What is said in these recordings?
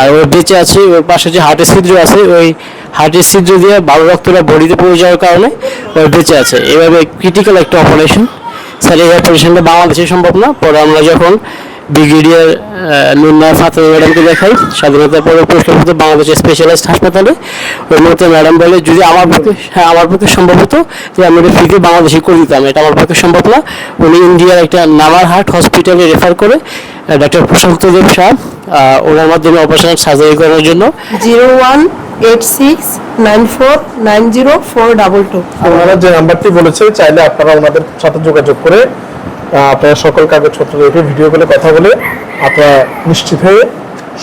আর ওর বেঁচে আছে, ওর পাশে যে হার্টের ছিদ্র আছে, ওই হার্টের ছিদ্র দিয়ে ভালো রক্তটা বডিতে পড়ে যাওয়ার কারণে ওর বেঁচে আছে। এভাবে ক্রিটিক্যাল একটা অপারেশন স্যার এই অপারেশনটা বাংলাদেশে সম্ভব না। পরে আমরা যখন ব্রিগেডিয়ার নুন্না ফাতেমা ম্যাডামকে দেখাই। স্বাধীনতার পরে পুরস্কারপ্রাপ্ত বাংলাদেশের স্পেশালাইজড হাসপাতালে। ওই মুহূর্তে ম্যাডাম বলে যদি আমার পক্ষে হ্যাঁ আমার পক্ষে সম্ভব হতো যে আমি এটা ফ্রিতে বাংলাদেশে করে দিতাম। এটা আমার পক্ষে সম্ভব না। উনি ইন্ডিয়ার একটা নামার হার্ট হসপিটালে রেফার করে ডক্টর প্রশান্ত দেব শাহ আহ, ওনার মাধ্যমে অপারেশন সার্জারি করার জন্য। Zero one eight six nine four nine zero four double two. ওনারা যে নাম্বারটি বলেছে চাইলে আপনারা ওনাদের সাথে যোগাযোগ করে আপনারা সকল কাগজপত্র রেখে ভিডিও কলে কথা বলে আপনারা নিশ্চিত হয়ে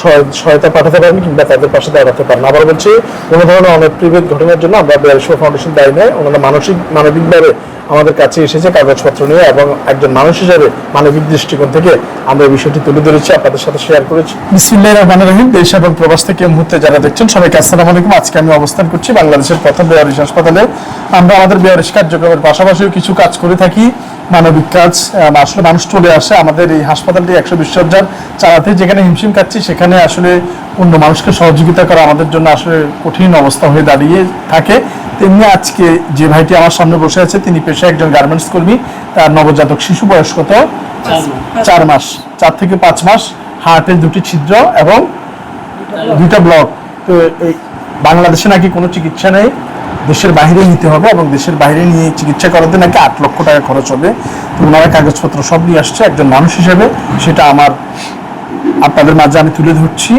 সহায়- সহায়তা পাঠাতে পারেন কিংবা তাদের পাশে দাঁড়াতে পারেন। আবার বলছি, কোনো ধরনের অনেক প্রিভেট ঘটনার জন্য আমরা বেয়ারশো ফাউন্ডেশন দায়ী নয়, ওনারা মানসিক, মানবিকভাবে আমাদের কাছে এসেছে কাগজপত্র নিয়ে এবং একজন মানুষ হিসেবে মানবিক দৃষ্টিকোণ থেকে আমরা এই বিষয়টি তুলে ধরেছি, আপনাদের সাথে শেয়ার করেছি। বিসমিল্লাহ রহমান রহিম, দেশ এবং প্রবাস থেকে মুহূর্তে যারা দেখছেন, সবাইকে আসসালামু আলাইকুম। আজকে আমি অবস্থান করছি বাংলাদেশের প্রথম বেয়ারিশ হাসপাতালে। আমরা আমাদের বেয়ারিশ কার্যক্রমের পাশাপাশিও কিছু কাজ করে থাকি। মানবিক কাজ আসলে মানুষ চলে আসে আমাদের এই হাসপাতালটি একশো বিশ সজ্জার চালাতে যেখানে হিমশিম খাচ্ছি সেখানে আসলে অন্য মানুষকে সহযোগিতা করা আমাদের জন্য আসলে কঠিন অবস্থা হয়ে দাঁড়িয়ে থাকে। তেমনি আজকে যে ভাইটি আমার সামনে বসে আছে তিনি পেশায় একজন গার্মেন্টস কর্মী। তার নবজাতক শিশু বয়স কত? চার মাস। চার থেকে পাঁচ মাস। হার্টের দুটি ছিদ্র এবং দুইটা ব্লক তো এই বাংলাদেশে নাকি কোনো চিকিৎসা নেই? দেশের বাইরে নিতে হবে এবং দেশের বাইরে নিয়ে চিকিৎসা করাতে নাকি আট লক্ষ টাকা খরচ হবে। তো ওনারা কাগজপত্র সব নিয়ে আসছে, একজন মানুষ হিসেবে। সেটা আমার, আপনাদের মাঝে আমি তুলে ধরছি।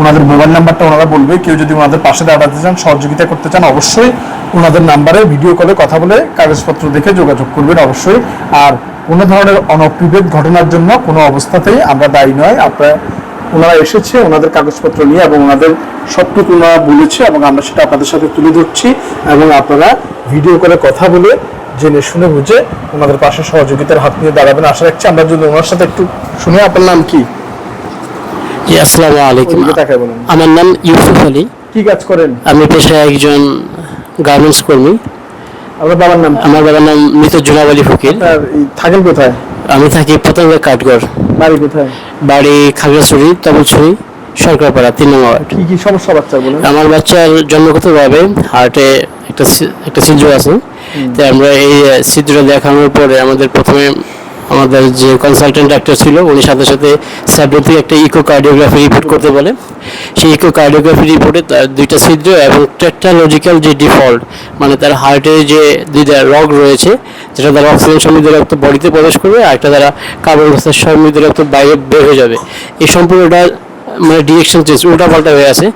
ওনাদের মোবাইল নাম্বারটা ওনারা বলবে। কেউ যদি ওনাদের পাশে দাঁড়াতে চান, সহযোগিতা করতে চান, অবশ্যই ওনাদের নাম্বারে ভিডিও কলে কথা বলে কাগজপত্র দেখে যোগাযোগ করবেন অবশ্যই। আর কোনো ধরনের অনপ্রিভেদ ঘটনার জন্য কোনো অবস্থাতেই আমরা দায়ী নয়। আপনারা ওনারা এসেছে ওনাদের কাগজপত্র নিয়ে এবং ওনাদের সবটুকু ওনারা বলেছে এবং আমরা সেটা আপনাদের সাথে তুলে ধরছি এবং আপনারা ভিডিও করে কথা বলে জেনে শুনে বুঝে ওনাদের পাশে সহযোগিতার হাত নিয়ে দাঁড়াবেন। আশা রাখছি আমরা যদি ওনার সাথে একটু শুনে আপনার নাম কি? আসসালামু আলাইকুম। আমার নাম ইউসুফ আলী। কি কাজ করেন? আমি পেশায় একজন গার্মেন্টস কর্মী। আপনার বাবার নাম আমার বাবার নাম মৃত জুনাব আলী ফকির। থাকেন কোথায়? আমি থাকি পতঙ্গ কাঠগড়। বাড়ি কোথায়? বাড়ি খাগড়াছড়ি তবলছড়ি সরকারপাড়া তিন নম্বর ওয়ার্ড। কি কি সমস্যা বাচ্চার বলে আমার বাচ্চার জন্মগতভাবে হার্টে একটা একটা ছিদ্র আছে। তো আমরা এই ছিদ্র দেখানোর পরে আমাদের প্রথমে আমাদের যে কনসালটেন্ট ডাক্তার ছিল, উনি সাথে সাথে সাবডেন্টিক একটা ইকো কার্ডিওগ্রাফি রিপোর্ট করতে বলে সেই ইকো কার্ডিওগ্রাফি রিপোর্টে তার দুইটা ছিদ্র এবং টেকনোলজিক্যাল যে ডিফল্ট মানে তার হার্টে যে দুইটা রগ রয়েছে, যেটা দ্বারা অক্সিজেন সমৃদ্ধ রক্ত বডিতে প্রবেশ করবে, আর একটা দ্বারা কার্বন ডাইঅক্সাইড সমৃদ্ধ রক্ত বাইরে বের হয়ে যাবে। এই সম্পূর্ণটা মানে ডিরেকশন চেঞ্জ উল্টা পাল্টা হয়ে আছে।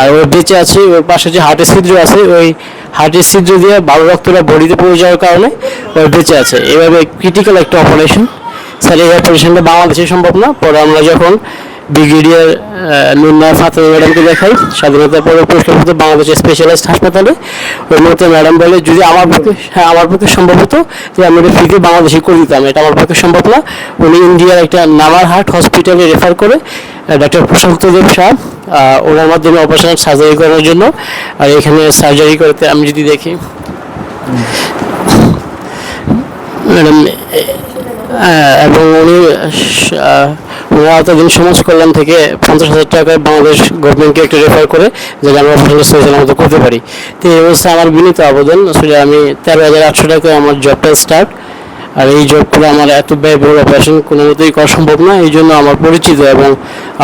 আর ওর বেঁচে আছে, ওর পাশে যে হার্টের ছিদ্র আছে, ওই হার্টের ছিদ্র দিয়ে ভালো রক্তটা বডিতে পড়ে যাওয়ার কারণে বেঁচে আছে। এভাবে ক্রিটিক্যাল একটা অপারেশন স্যার, এই অপারেশনটা বাংলাদেশে সম্ভব না। পরে আমরা যখন ব্রিগেডিয়ার নুন্না ফাতেমা ম্যাডামকে দেখাই, স্বাধীনতার পরে পুরস্কারপ্রাপ্ত বাংলাদেশের স্পেশালাইজড হাসপাতালে, ওই মুহূর্তে ম্যাডাম বলে, যদি আমার পক্ষে হ্যাঁ আমার পক্ষে সম্ভব হতো, যে আমি এটা ফ্রিতে বাংলাদেশে করে দিতাম। এটা আমার পক্ষে সম্ভব না। উনি ইন্ডিয়ার একটা নামার হার্ট হসপিটালে রেফার করে ডক্টর প্রশান্ত দেব শাহ ওনার মাধ্যমে অপারেশন সার্জারি করার জন্য। আর এখানে সার্জারি করতে আমি যদি দেখি। ম্যাডাম এবং উনি ওনারা এতদিন সমাজ কল্যাণ থেকে পঞ্চাশ হাজার টাকায় বাংলাদেশ গভর্নমেন্টকে একটা রেফার করে, যেটা আমরা অপারেশন সচেতন মতো করতে পারি। তো এই অবস্থায় আমার বিনীত আবেদন, আসলে আমি তেরো হাজার আটশো টাকায় আমার জবটা স্টার্ট আর এই জব করে আমার এত ব্যয়বহুল অপারেশন কোনো মতেই করা সম্ভব না, এই জন্য আমার পরিচিত এবং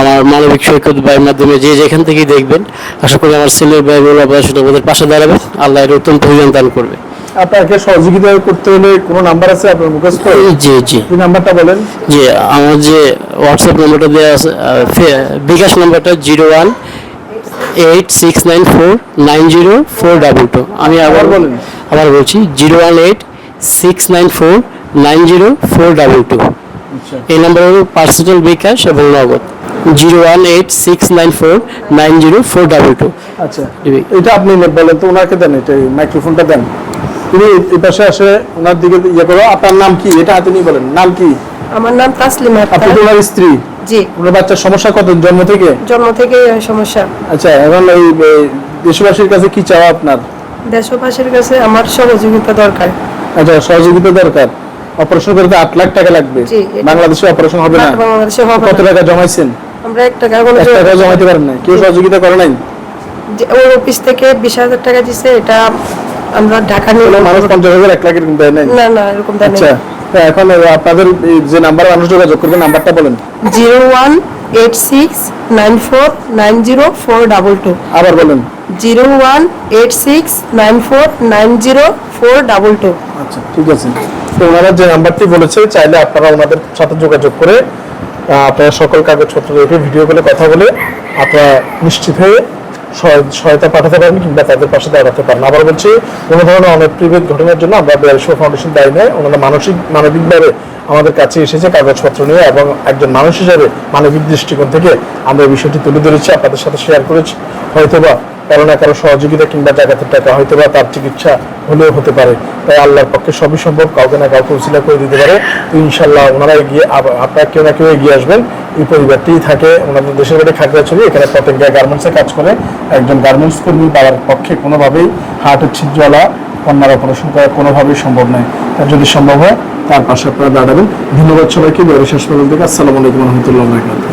আমার মানবিক সৈকত ব্যয়ের মাধ্যমে যে যেখান থেকেই দেখবেন, আশা করি আমার ছেলের ব্যয়বহুল অপারেশন ওদের পাশে দাঁড়াবে, আল্লাহ এর উত্তম প্রয়োজন দান করবে। আপনাকে সহযোগিতা করতে হলে কোনো নাম্বার আছে আপনার মুখস্থ? জি জি এই নাম্বারটা বলেন। জি আমার যে হোয়াটসঅ্যাপ নাম্বারটা দেওয়া আছে বিকাশ নাম্বারটা zero one eight six nine four nine zero four double two. আমি আবার বলেন। আবার বলছি zero one eight six nine four nine zero four double two. আচ্ছা। এই নাম্বার হলো পার্সোনাল বিকাশ এবং Nagad. Zero one eight six nine four nine zero four double two. আচ্ছা। এটা আপনি বলেন তো ওনাকে দেন এটা মাইক্রোফোনটা দেন। তিনি এই পাশে আসে ওনার দিকে ইয়ে করো আপনার নাম কি? এটা হাতে নিয়ে বলেন নাম কি? আমার নাম তাসলিমা আপনি তো ওনার স্ত্রী। জি। ওনার বাচ্চার সমস্যা কত জন্ম থেকে? জন্ম থেকে সমস্যা। আচ্ছা এখন এই দেশবাসীর কাছে কি চাওয়া আপনার? দেশবাসীর কাছে আমার সহযোগিতা দরকার। আচ্ছা সহযোগিতা দরকার। অপারেশন করতে আট লাখ টাকা লাগবে। বাংলাদেশে অপারেশন হবে না। বাংলাদেশে হবে কত টাকা জমাইছেন? আমরা এক টাকা কোনো টাকা জমাইতে পারেন নাই। কেউ সহযোগিতা করে নাই? ওর অফিস থেকে বিশ হাজার টাকা দিছে এটা আমরা ঢাকা নিয়ে মানুষ পঞ্চাশ হাজার এক লাখের দেয় নাই। না না এরকম দেয় আচ্ছা এখন আপনাদের যে নাম্বারে মানুষ যোগাযোগ করবে নাম্বারটা বলেন। Zero one eight six nine four nine zero four double two. আবার বলেন। Zero one eight six nine four nine zero four double two. আচ্ছা ঠিক আছে। তো ওনারা যে নাম্বারটি বলেছে চাইলে আপনারা ওনাদের সাথে যোগাযোগ করে আপনারা সকল কাগজপত্র রেখে ভিডিও কলে কথা বলে আপনারা নিশ্চিত হয়ে সহায়তা পাঠাতে পারেন কিংবা তাদের পাশে দাঁড়াতে পারেন। আবার বলছি, কোনো ধরনের অনেক প্রিভেট ঘটনার জন্য আমরা বিআরএস ফাউন্ডেশন দায়ী নয়। ওনারা মানসিক মানবিকভাবে আমাদের কাছে এসেছে কাগজপত্র নিয়ে এবং একজন মানুষ হিসাবে মানবিক দৃষ্টিকোণ থেকে আমরা বিষয়টি তুলে ধরেছি, আপনাদের সাথে শেয়ার করেছি। হয়তোবা কারও না কারও সহযোগিতা কিংবা জায়গাতে টাকা হয়তো বা তার চিকিৎসা হলেও হতে পারে। তাই আল্লাহর পক্ষে সবই সম্ভব, কাউকে না কাউকে উচিলা করে দিতে পারে। তো ইনশাল্লাহ ওনারা এগিয়ে আপনারা কেউ না কেউ এগিয়ে আসবেন। এই পরিবারটি থাকে। ওনাদের দেশের বাড়ি খাগড়াছড়ি, এখানে প্রত্যেক গার্মেন্টসে কাজ করে। একজন গার্মেন্টস কর্মী বাবার পক্ষে কোনোভাবেই হার্টের ছিদ্রওয়ালা কন্যার অপারেশন করা কোনোভাবেই সম্ভব নয়। তার যদি সম্ভব হয়, তার পাশে আপনারা দাঁড়াবেন। ধন্যবাদ সবাইকে। শেষ থেকে আসসালামু আলাইকুম রহমতুল্লাহ